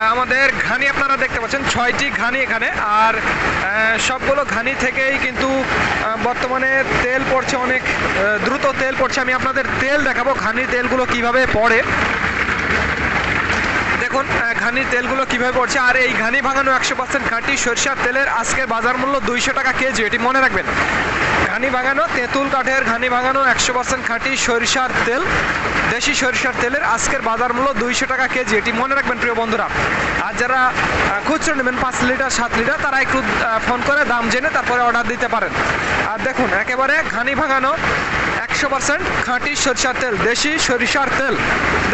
আমাদের ঘানি আপনারা দেখতে পাচ্ছেন, ছয়টি ঘানি এখানে। আর সবগুলো ঘানি থেকেই কিন্তু বর্তমানে তেল পড়ছে অনেক দ্রুত তেল পড়ছে। আমি আপনাদের তেল দেখাবো, ঘানির তেলগুলো কীভাবে পড়ে। দেখুন ঘানির তেলগুলো কীভাবে পড়ছে? আর এই ঘানি ভাঙানো একশো পার্সেন্ট খাঁটি সরিষার তেলের আজকের বাজার মূল্য দুইশো টাকা কেজি, এটি মনে রাখবেন। ঘানি ভাঙানো তেঁতুল কাঠের ঘানি ভাঙানো একশো পার্সেন্ট খাঁটি সরিষার তেল, দেশি সরিষার তেলের আজকের বাজার মূল্য দুইশো টাকা কেজি, এটি মনে রাখবেন প্রিয় বন্ধুরা। আর যারা খুচরো নেবেন পাঁচ লিটার, সাত লিটার, তারা একটু ফোন করে দাম জেনে তারপরে অর্ডার দিতে পারেন। আর দেখুন, একেবারে ঘানি ভাঙানো একশো পার্সেন্ট খাঁটি সরিষার তেল, দেশি সরিষার তেল।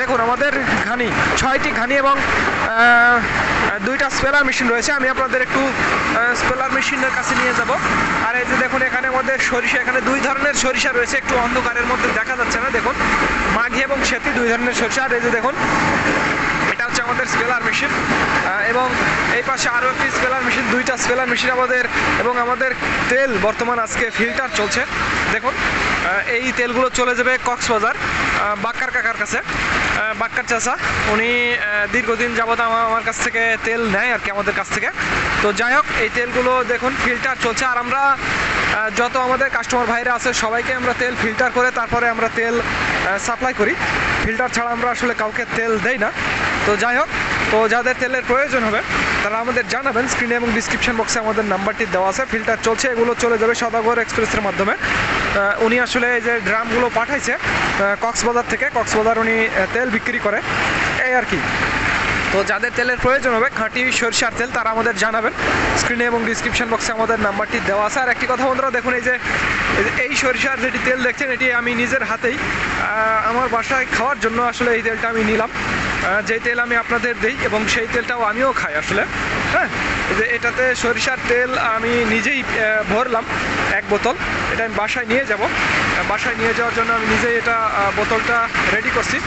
দেখুন, আমাদের ঘানি, ছয়টি ঘানি এবং দুইটা স্পেলার মেশিন রয়েছে। আমি আপনাদের একটু স্পেলার মেশিনের কাছে নিয়ে যাব। আর এই যে দেখুন এখানে আমাদের সরিষা, এখানে দুই ধরনের সরিষা রয়েছে। একটু অন্ধকারের মধ্যে দেখা যাচ্ছে না, দেখুন। মাঘি এবং সেতি, দুই ধরনের সরিষা। আর এই যে দেখুন, এটা হচ্ছে আমাদের স্পেলার মেশিন। এবং এই পাশে আরও একটি স্পেলার মেশিন, দুইটা স্পেলার মেশিন আমাদের, এবং আমাদের তেল বর্তমান আজকে ফিল্টার চলছে। দেখুন এই তেলগুলো চলে যাবে কক্সবাজার বাক্কার কাকার কাছে। বাক্কার চাচা, উনি দীর্ঘদিন আমা- আমার কাছ থেকে তেল নেয় আর কি আমাদের কাছ থেকে। তো যাই হোক, এই তেলগুলো দেখুন ফিল্টার চলছে আর আমরা যত আমাদের কাস্টমার ভাইরা আছে, সবাইকে আমরা তেল ফিল্টার করে তারপরে আমরা তেল সাপ্লাই করি। ফিল্টার ছাড়া আমরা আসলে কাউকে তেল দেই না। তো যাই হোক তো যাদের তেলের প্রয়োজন হবে, তারা আমাদের জানাবেন। স্ক্রিনে এবং ডিসক্রিপশন বক্সে আমাদের নাম্বারটি দেওয়া আছে। ফিল্টার চলছে, এগুলো চলে যাবে সদাগর এক্সপ্রেসের মাধ্যমে। উনি আসলে এই যে ড্রামগুলো পাঠাইছে কক্সবাজার থেকে। কক্সবাজার উনি তেল বিক্রি করে। এই আর কি। তো যাদের তেলের প্রয়োজন হবে, খাঁটি সরিষার তেল তারা আমাদের জানাবেন। স্ক্রিনে এবং ডিসক্রিপশন বক্সে আমাদের নাম্বারটি দেওয়া আছে। আর একটি কথা বন্ধুরা, দেখুন এই যে, এই সরিষার যেটি তেল দেখছেন, এটি আমি নিজের হাতেই আমার বাসায় খাওয়ার জন্য আসলে এই তেলটা আমি নিলাম। যে তেল আমি আপনাদের দিই এবং সেই তেলটাও আমিও খাই আসলে হ্যাঁ? যে এটাতে সরিষার তেল আমি নিজেই ভরলাম এক বোতল। এটা আমি বাসায় নিয়ে যাব। বাসায় নিয়ে যাওয়ার জন্য আমি নিজেই এটা বোতলটা রেডি করছি।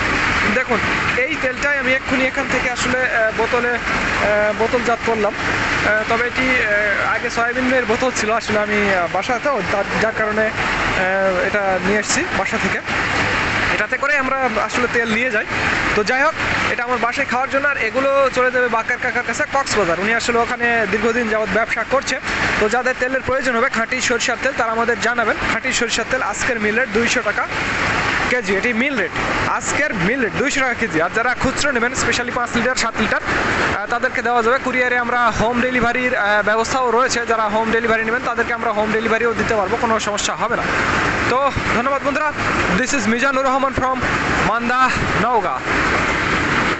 দেখুন, এই তেলটাই আমি এক্ষুনি এখান থেকে আসলে বোতলে বোতলজাত করলাম। তবে এটি আগে সয়াবিনের বোতল ছিল আসলে আমি তার- যার কারণে এটা নিয়ে এসেছি বাসা থেকে। এটাতে করে আমরা আসলে তেল নিয়ে যাই। তো যাই হোক এটা আমার বাসায় খাওয়ার জন্য, আর এগুলো চলে যাবে বাকার কাকার কাছে, কক্সবাজার। উনি আসলে ওখানে দীর্ঘদিন যাবৎ ব্যবসা করছে। তো যাদের তেলের প্রয়োজন হবে, খাঁটি সরিষার তেল তারা আমাদের জানাবেন। খাঁটি সরিষার তেল আজকের মিল রেট দুইশো টাকা কেজি। এটি মিল রেট। আজকের মিল রেট দুইশো টাকা কেজি। আর যারা খুচরো নেবেন স্পেশালি পাঁচ লিটার, সাত লিটার তাদেরকে দেওয়া যাবে। কুরিয়ারে আমরা হোম ডেলিভারির ব্যবস্থাও রয়েছে। যারা হোম ডেলিভারি নেবেন, তাদেরকে আমরা হোম ডেলিভারিও দিতে পারব, কোনো সমস্যা হবে না। তো ধন্যবাদ বন্ধুরা। This is Mizanur Rahman from Manda, Naogaon.